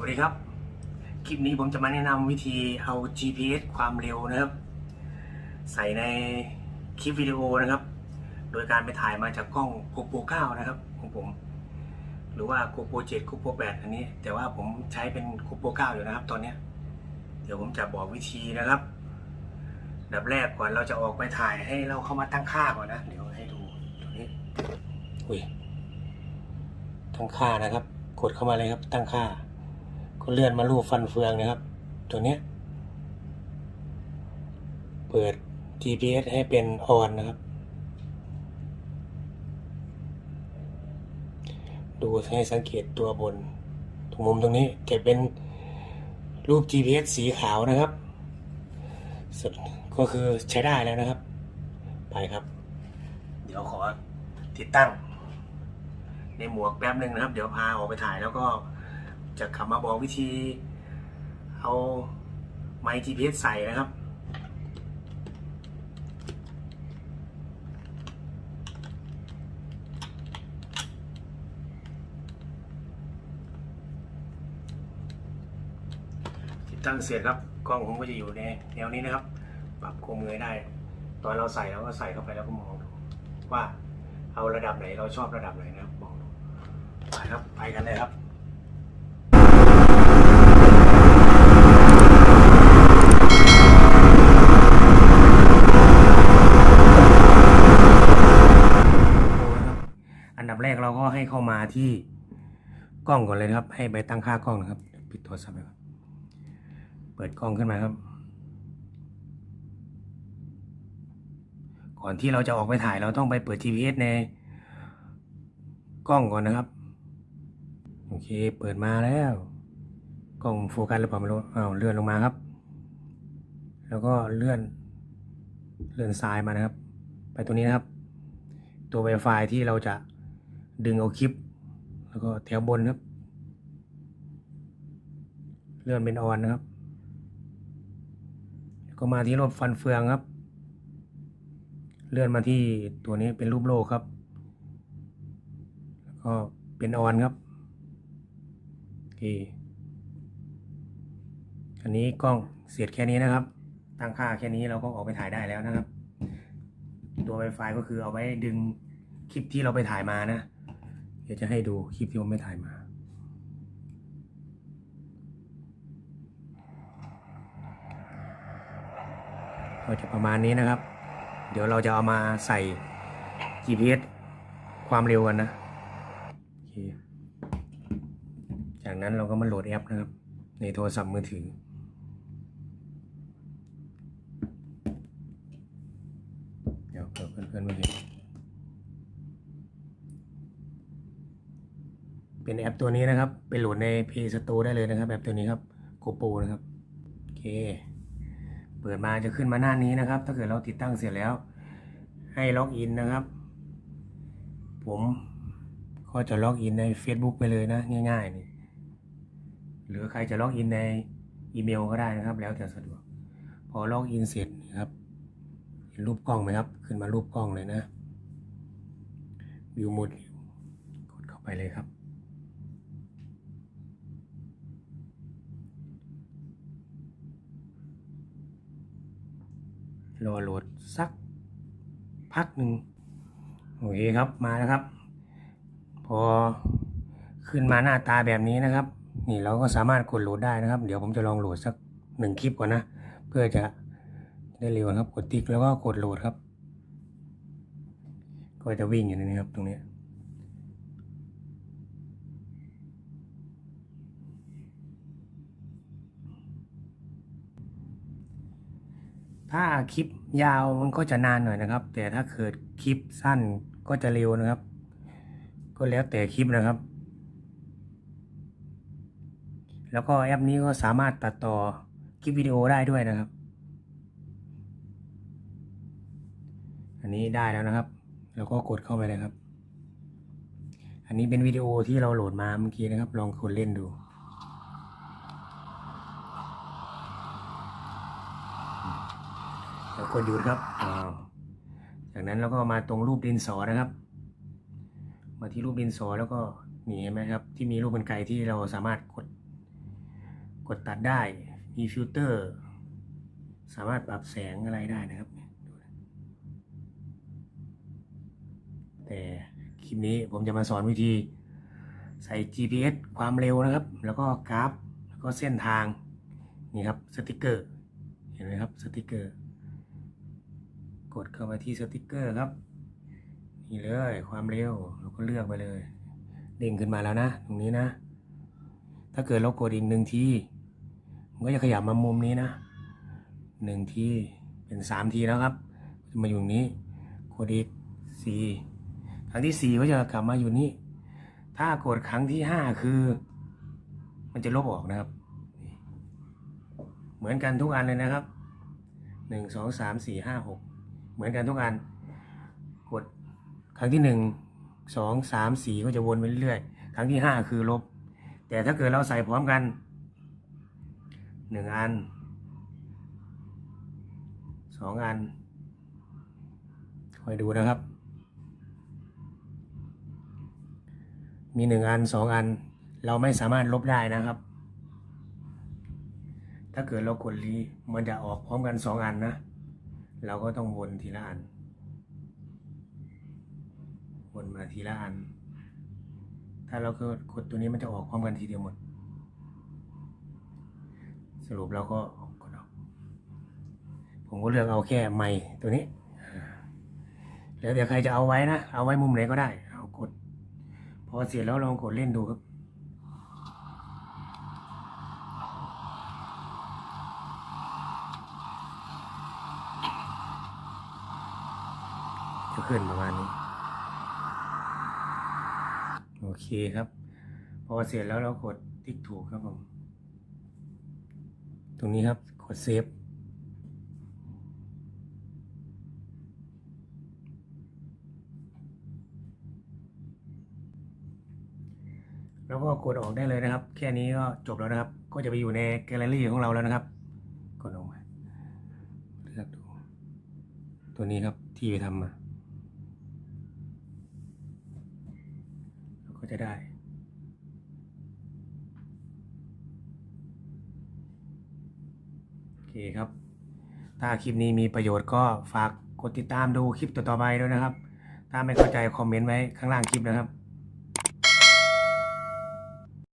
วัสดีครับ คลิปนี้ผมจะมาแนะนำวิธีเอา GPS ความเร็วนะครับ ใส่ในคลิปวิดีโอนะครับ โดยการไปถ่ายมาจากกล้อง GoPro 9 นะครับของผม หรือว่า GoPro 7 GoPro 8 อันนี้ แต่ว่าผมใช้เป็น GoPro 9 อยู่นะครับ ตอนนี้ เดี๋ยวผมจะบอกวิธีนะครับดับแรกก่อนเราจะออกไปถ่ายให้เราเข้ามาตั้งค่าก่อนนะ เดี๋ยวให้ดูตรงนี้อุ้ยตั้งค่านะครับ กดเข้ามาเลยครับตั้งค่า ก็เลื่อนมารูปฟันเฟืองนะครับ ตัวเนี้ย เปิด GPS ให้เป็นออนนะครับ ดูให้สังเกตตัวบน ตรงมุมตรงนี้จะเป็นรูป GPS สีขาวนะครับสุดก็คือใช้ได้แล้วนะครับ ไปครับ เดี๋ยวขอติดตั้ง ในหมวกแป๊บหนึ่งนะครับ เดี๋ยวพาออกไปถ่ายแล้วก็ จะขับมาบอกวิธี เอาไมค์ GPS ใส่นะครับ ติดตั้งเสร็จครับกล้องผมก็จะอยู่ในแนวนี้นะครับ ปรับโคมเงยได้ ตอนเราใส่เราก็ใส่เข้าไปแล้วก็มองดูว่าเอาระดับไหนเราชอบระดับไหนนะครับมองดูไปครับไปกันเลยครับ อันดับแรกเราก็ ให้เข้ามาที่กล้องก่อนเลยครับ ให้ไปตั้งค่ากล้องนะครับ ปิดโทรศัพท์ไปก่อนเปิดกล้องขึ้นมาครับ ก่อนที่เราจะออกไปถ่ายเราต้องไปเปิด GPS ในกล้องก่อนนะครับ โอเค เปิดมาแล้ว กล้องโฟกัสหรือเปล่าไม่รู้อ้าวเลื่อนลงมาครับ แล้วก็เลื่อน เลื่อนซ้ายมานะครับ ไปตัวนี้นะครับ ตัว Wi-Fi ที่เราจะ ดึงเอาคลิป แล้วก็แถวบนครับ เลื่อนเป็นออนนะครับ ก็มาที่รูปฟันเฟืองครับ เลื่อนมาที่ตัวนี้เป็นรูปโลครับ แล้วก็เป็นออนครับโอเคอันนี้กล้องเสียดแค่นี้นะครับ ตั้งค่าแค่นี้เราก็ออกไปถ่ายได้แล้วนะครับ ตัว Wi-Fi ก็คือเอาไว้ดึงคลิปที่เราไปถ่ายมานะ ดี๋ยวจะให้ดูคลิปที่ผมไปถ่ายมา ก็จะประมาณนี้นะครับ เดี๋ยวเราจะเอามาใส่ GPS ความเร็วกันนะโอเคจากนั้นเราก็มาโหลดแอปนะครับ ในโทรศัพท์มือถือเดี๋ยวเผื่อเพื่อนๆม่เห็น เป็นแอปตัวนี้นะครับ ไปโหลดใน Play Store ได้เลยนะครับแอปตัวนี้ครับ GoPro นะครับโอเค เปิดมาจะขึ้นมาหน้านี้นะครับ ถ้าเกิดเราติดตั้งเสร็จแล้ว ให้ล็อกอินนะครับ ผมก็จะล็อกอินใน Facebook ไปเลยนะ ง่ายๆนี่หรือใครจะล็อกอินในอีเมลก็ได้นะครับ แล้วแต่สะดวก พอล็อกอินเสร็จนะครับเห็นรูปกล้องไหมครับ ขึ้นมารูปกล้องเลยนะวิวโหมดกดเข้าไปเลยครับ รอโหลดสักพักหนึ่งโอเคครับมาแล้วครับ พอขึ้นมาหน้าตาแบบนี้นะครับ นี่เราก็สามารถกดโหลดได้นะครับ เดี๋ยวผมจะลองโหลดสักหนึ่งคลิปก่อนนะ เพื่อจะได้เร็วนะครับ กดติ๊กแล้วก็กดโหลดครับ ก็จะวิ่งอยู่นนี้ครับตรงนี้ ถ้าคลิปยาวมันก็จะนานหน่อยนะครับ แต่ถ้าเกิดคลิปสั้นก็จะเร็วนะครับ ก็แล้วแต่คลิปนะครับ แล้วก็แอปนี้ก็สามารถตัดต่อคลิปวิดีโอได้ด้วยนะครับ อันนี้ได้แล้วนะครับ แล้วก็กดเข้าไปเลยครับ อันนี้เป็นวิดีโอที่เราโหลดมาเมื่อกี้นะครับ ลองกดเล่นดู แล้วกดหยุดครับอ้าวจากนั้นเราก็มาตรงรูปดินสอนะครับ มาที่รูปดินสอแล้วก็นี่เห็นไหมครับ ที่มีรูปเป็นไก่ที่เราสามารถกด กดตัดได้ มีฟิลเตอร์ สามารถปรับแสงอะไรได้นะครับแต่คลิปนี้ผมจะมาสอนวิธีใส่ GPS ความเร็วนะครับ แล้วก็กราฟ แล้วก็เส้นทาง นี่ครับ สติกเกอร์ เห็นไหมครับ สติกเกอร์ กดเข้าไปที่สติกเกอร์ครับ นี่เลยความเร็วเราก็เลือกไปเลย เด้งขึ้นมาแล้วนะ ตรงนี้นะ ถ้าเกิดเรากดอีกหนึ่งทีมันก็จะขยับมามุมนี้นะหนึ่งทีเป็นสามทีแล้วครับจะมาอยู่ตรงนี้กดอีกสี่ครั้งที่สี่ก็จะกลับมาอยู่นี้ ถ้ากดครั้งที่ห้าคือ มันจะลบออกนะครับ เหมือนกันทุกอันเลยนะครับหนึ่งสองสามสี่ห้าหก เหมือนกันทุกอัน กดครั้งที่หนึ่งสองสามสี่ก็จะวนไปเรื่อยๆ ครั้งที่ห้าคือลบ แต่ถ้าเกิดเราใส่พร้อมกันหนึ่งอันสองอันคอยดูนะครับ มีหนึ่งอันสองอัน เราไม่สามารถลบได้นะครับ ถ้าเกิดเรากดรีมันจะออกพร้อมกันสองอันนะ เราก็ต้องวนทีละอัน วนมาทีละอัน ถ้าเราก็กดตัวนี้มันจะออกพร้อมกันทีเดียวหมด สรุปเราก็กดออก ผมก็เลือกเอาแค่ไม้ตัวนี้ แล้วเดี๋ยวใครจะเอาไว้นะ เอาไว้มุมไหนก็ได้ เอากด พอเสร็จแล้วลองกดเล่นดูครับ ขึ้นประมาณนี้ โอเคครับ พอเสร็จแล้วเรากดติ๊กถูกครับผม ตรงนี้ครับกดเซฟแล้วก็กดออกได้เลยนะครับ แค่นี้ก็จบแล้วนะครับ ก็จะไปอยู่ในแกลเลอรี่ของเราแล้วนะครับ กดออกมาเลือกดู ตัวนี้ครับที่ไปทำมา จะได้ โอเคครับ ถ้าคลิปนี้มีประโยชน์ก็ฝากกดติดตามดูคลิปต่อๆไปด้วยนะครับ ถ้าไม่เข้าใจคอมเมนต์ไว้ข้างล่างคลิปนะครับ